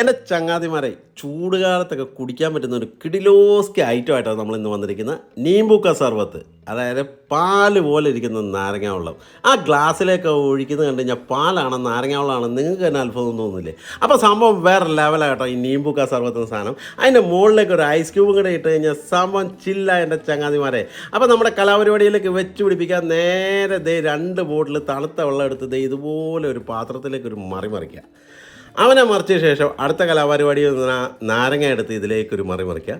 എന്റെ ചങ്ങാതിമാരെ ചൂട് കാലത്തൊക്കെ കുടിക്കാൻ പറ്റുന്ന ഒരു കിടിലോസ്കി ഐറ്റമായിട്ടാണ് നമ്മൾ ഇന്ന് വന്നിരിക്കുന്നത്. നീമ്പൂക്ക സർബത്ത് അതായത് പാൽ പോലെ ഇരിക്കുന്ന നാരങ്ങ വെള്ളം ആ ഗ്ലാസ്സിലേക്ക് ഒഴിക്കുന്നത് കണ്ടു കഴിഞ്ഞാൽ പാലാണ് നാരങ്ങ വെള്ളമാണ് നിങ്ങൾക്ക് തന്നെ അത്ഭുതം തോന്നുന്നില്ലേ അപ്പോൾ സംഭവം വേറെ ലെവലായിട്ടോ ഈ നീമ്പൂക്ക സർവത്ത് എന്ന സാധനം. അതിന്റെ മുകളിലേക്ക് ഒരു ഐസ് ക്യൂബും കൂടെ ഇട്ട് കഴിഞ്ഞാൽ സംഭവം ചില്ല എന്റെ ചങ്ങാതിമാരെ. അപ്പോൾ നമ്മുടെ കലാപരിപാടിയിലേക്ക് വെച്ച് പിടിപ്പിക്കാൻ നേരെ ദേ രണ്ട് ബോട്ടിൽ തണുത്ത വെള്ളം എടുത്ത് ദേ ഇതുപോലെ ഒരു പാത്രത്തിലേക്ക് ഒരു മറി മറിക്കുക. അവനെ മറിച്ച ശേഷം അടുത്ത കലാപരിപാടി നാരങ്ങ എടുത്ത് ഇതിലേക്കൊരു മറി മറിക്കുക.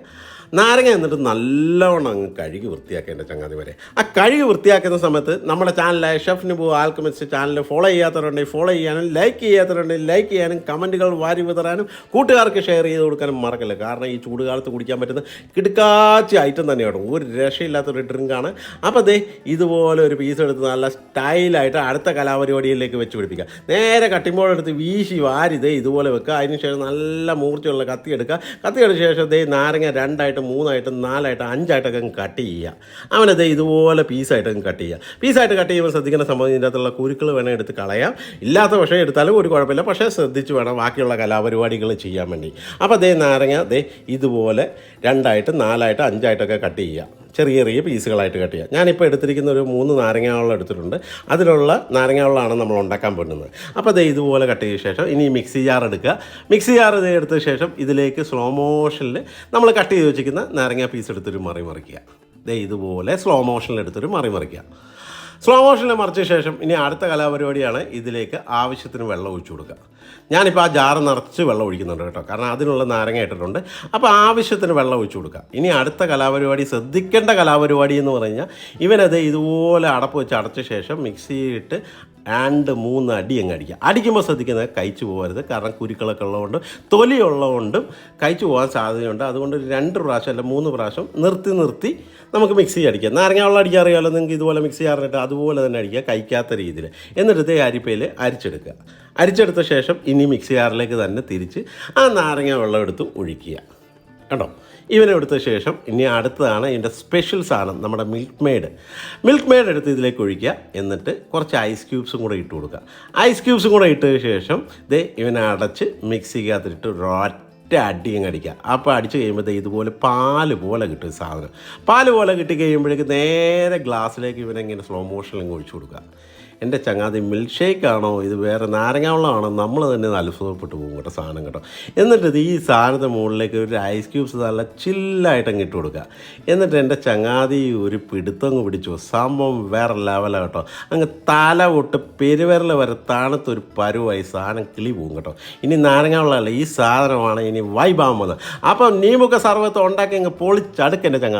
നാരങ്ങ എന്നിട്ട് നല്ലവണ്ണം അങ്ങ് കഴുകി വൃത്തിയാക്കേണ്ട ചങ്ങാതി വരെ. ആ കഴുകി വൃത്തിയാക്കുന്ന സമയത്ത് നമ്മുടെ ചാനലായ chef Nibu alchemist channel follow ചെയ്യാത്തവരുണ്ടെങ്കിൽ ഫോളോ ചെയ്യാനും ലൈക്ക് ചെയ്യാത്തവരുണ്ടെങ്കിൽ ലൈക്ക് ചെയ്യാനും കമന്റുകൾ വാരി വിതറാനും കൂട്ടുകാർക്ക് ഷെയർ ചെയ്ത് കൊടുക്കാനും മറക്കല്ല. കാരണം ഈ ചൂടുകാലത്ത് കുടിക്കാൻ പറ്റുന്ന കിടുക്കാച്ച ഐറ്റം തന്നെയാണ്. ഒരു രക്ഷയില്ലാത്തൊരു ഡ്രിങ്കാണ് അപ്പോൾ അതേ ഇതുപോലെ ഒരു പീസ് എടുത്ത് നല്ല സ്റ്റൈലായിട്ട് അടുത്ത കലാപരിപാടിയിലേക്ക് വെച്ച് പിടിപ്പിക്കുക. നേരെ കട്ടിമ്പോഴെടുത്ത് വീശി വാരി ദേ ഇതുപോലെ വെക്കുക അതിന് ശേഷം നല്ല മൂർച്ചയുള്ള കത്തി എടുക്കുക കത്തിയുടെ ശേഷം ദേ നാരങ്ങ രണ്ടായിട്ട് മൂന്നായിട്ട് നാലായിട്ട് അഞ്ചായിട്ടൊക്കെ കട്ട് ചെയ്യുക. അവനെ ദേ ഇതുപോലെ പീസായിട്ട് അങ്ങ് കട്ട് ചെയ്യുക. പീസായിട്ട് കട്ട് ചെയ്യുമ്പോൾ ശ്രദ്ധിക്കുന്ന സംഭവം ഇതിന്റെ അകത്തുള്ള കുരുക്കൾ വേണം എടുത്ത് കളയാം. ഇല്ലാത്ത പക്ഷേ എടുത്താലും ഒരു കുഴപ്പമില്ല. പക്ഷേ ശ്രദ്ധിച്ച് വേണം ബാക്കിയുള്ള കലാപരിപാടികൾ ചെയ്യാൻ വേണ്ടി. അപ്പോൾ ദേ നാരങ്ങ ദേ ഇതുപോലെ രണ്ടായിട്ട് നാലായിട്ട് അഞ്ചായിട്ടൊക്കെ കട്ട് ചെയ്യുക. ചെറിയ ചെറിയ പീസുകളായിട്ട് കട്ട് ചെയ്യുക ഞാനിപ്പോൾ എടുത്തിരിക്കുന്ന ഒരു മൂന്ന് നാരങ്ങാവെള്ളം എടുത്തിട്ടുണ്ട്. അതിലുള്ള നാരങ്ങാവെള്ളമാണ് നമ്മൾ ഉണ്ടാക്കാൻ പോകുന്നത് അപ്പോൾ അത് ഇതുപോലെ കട്ട് ചെയ്ത ശേഷം ഇനി മിക്സി ജാർ എടുക്കുക. മിക്സി ജാർ ഇത് എടുത്ത ശേഷം ഇതിലേക്ക് സ്ലോ മോഷനിൽ നമ്മൾ കട്ട് ചെയ്ത് വെച്ചിരിക്കുന്ന നാരങ്ങ പീസ് എടുത്തൊരു മറി മറിക്കുക ദേ ഇതുപോലെ സ്ലോ മോഷനിൽ എടുത്തൊരു മറി മറിക്കുക സ്ലോ മോഷനിൽ മറിച്ച ശേഷം ഇനി അടുത്ത കലാപരിപാടിയാണ് ഇതിലേക്ക് ആവശ്യത്തിന് വെള്ളം ഒഴിച്ചു കൊടുക്കുക. ഞാനിപ്പോൾ ആ ജാറ് നിറച്ച് വെള്ളം ഒഴിക്കുന്നുണ്ട് കേട്ടോ. കാരണം അതിനുള്ള നാരങ്ങ ഇട്ടിട്ടുണ്ട്. അപ്പോൾ ആവശ്യത്തിന് വെള്ളം ഒഴിച്ചു കൊടുക്കുക. ഇനി അടുത്ത കലാപരിപാടി ശ്രദ്ധിക്കേണ്ട കലാപരിപാടി എന്ന് പറഞ്ഞു കഴിഞ്ഞാൽ ഇവനത് ഇതുപോലെ അടപ്പ് വെച്ച് അടച്ച ശേഷം മിക്സിയിട്ട് രണ്ട് മൂന്ന് അടി അങ്ങ് അടിക്കുക. അടിക്കുമ്പോൾ ശ്രദ്ധിക്കുന്നത് കഴിച്ചു പോകരുത്. കാരണം കുരുക്കളൊക്കെ ഉള്ളതുകൊണ്ട് തൊലി ഉള്ളതുകൊണ്ടും കഴിച്ചു പോകാൻ സാധ്യതയുണ്ട്. അതുകൊണ്ട് രണ്ട് പ്രാവശ്യം അല്ല മൂന്ന് പ്രാവശ്യം നിർത്തി നിർത്തി നമുക്ക് മിക്സി അടിക്കാം. നാരങ്ങ വെള്ളം അടിക്കാൻ അറിയാമല്ലോ നിങ്ങൾക്ക് ഇതുപോലെ മിക്സി അറിഞ്ഞിട്ട് അതുപോലെ തന്നെ അടിക്കുക കഴിക്കാത്ത രീതിയിൽ. എന്നിട്ട് അരിപ്പയിൽ അരിച്ചെടുക്കുക. അരിച്ചെടുത്ത ശേഷം ഇനി മിക്സി ജാറിലേക്ക് തന്നെ തിരിച്ച് ആ നാരങ്ങ വെള്ളം എടുത്ത് ഒഴിക്കുക. കണ്ടോ? ഇവനെ എടുത്ത ശേഷം ഇനി അടുത്തതാണ് ഇതിന്റെ സ്പെഷ്യൽ സാധനം നമ്മുടെ മിൽക്ക് മെയ്ഡ് മിൽക്ക് മെയ്ഡ് എടുത്ത് ഇതിലേക്ക് ഒഴിക്കുക. എന്നിട്ട് കുറച്ച് ഐസ് ക്യൂബ്സും കൂടെ ഇട്ട് കൊടുക്കുക. ഐസ് ക്യൂബ്സും കൂടെ ഇട്ട ശേഷം ദേ ഇവനെ അടച്ച് മിക്സിക്കകത്തിട്ട് ഒറ്റ അടിയും കടിക്കുക അപ്പോൾ അടിച്ച് കഴിയുമ്പോൾ ദേ ഇതുപോലെ പാൽ പോലെ കിട്ടും സാധനം. പാൽ പോലെ കിട്ടി കഴിയുമ്പോഴേക്ക് നേരെ ഗ്ലാസ്സിലേക്ക് ഇവനെ ഇങ്ങനെ സ്ലോ മോഷനിലും ഒഴിച്ചു കൊടുക്കുക. എന്റെ ചങ്ങാതി മിൽക്ക് ഷേക്ക് ആണോ ഇത് വേറെ നാരങ്ങ വെള്ളമാണോ നമ്മൾ തന്നെ അത്ഭുതപ്പെട്ട് പോകും കേട്ടോ സാധനം കേട്ടോ. എന്നിട്ട് ഈ സാധനത്തെ മുകളിലേക്ക് ഒരു ഐസ് ക്യൂബ്സ് നല്ല ചില്ലായിട്ട് അങ്ങ് ഇട്ട് കൊടുക്കുക. എന്നിട്ട് എന്റെ ചങ്ങാതി ഒരു പിടുത്തങ്ങ് പിടിച്ചു. സംഭവം വേറെ ലെവലാണ് കേട്ടോ. അങ്ങ് തല തൊട്ട് പെരുവിരൽ വരെ താണത്തൊരു പരുവായി സാധനം കിളി പോകും കേട്ടോ. ഇനി നാരങ്ങ വെള്ളമല്ല ഈ സാധനമാണ് ഇനി വൈബാകുമ്പോൾ അപ്പം നീമുക്ക സർവത്ത് ഉണ്ടാക്കി അങ്ങ് പൊളിച്ചടുക്കെന്റെ ചങ്ങാതി.